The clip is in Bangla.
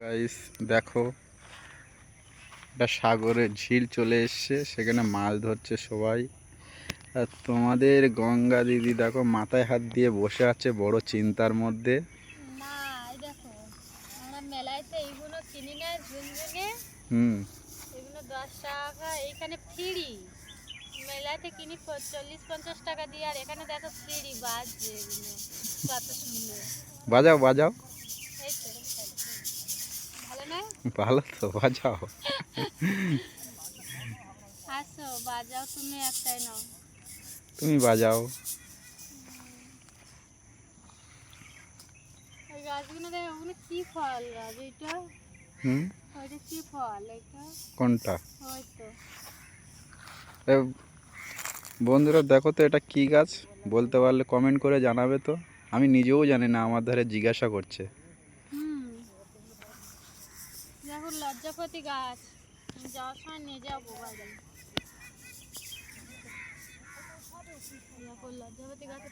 গাইস দেখো একটা সাগরের ঝিল চলে এসছে সেখানে মাছ ধরছে সবাই। আর তোমাদের গঙ্গা দিদি দেখো মাথায় হাত দিয়ে বসে আছে বড় চিন্তার মধ্যে। হুম। এগুলো দশ টাকা ফ্রি মেলাতে কিনি চল্লিশ পঞ্চাশ টাকা দিয়ে আর এখানে দেখো ফ্রি বাজছে কত সুন্দর। বাজাও বাজাও। ভালো তো বাজাও। আসো বাজাও তুমি একটাই নাও। তুমি বাজাও। কি ফল এটা? হুম? ওইটা কি ফল এটা? কোনটা? বন্ধুরা দেখো তো এটা কি গাছ? বলতে পারলে কমেন্ট করে জানাবে তো। আমি নিজেও জানি না আমার ধারে জিজ্ঞাসা করছে। দেখো লজ্জাপতি গাছ। আমি যাওয়ার সময় নিয়ে যাব বাড়ি দেখো লজ্জাপতি গাছে।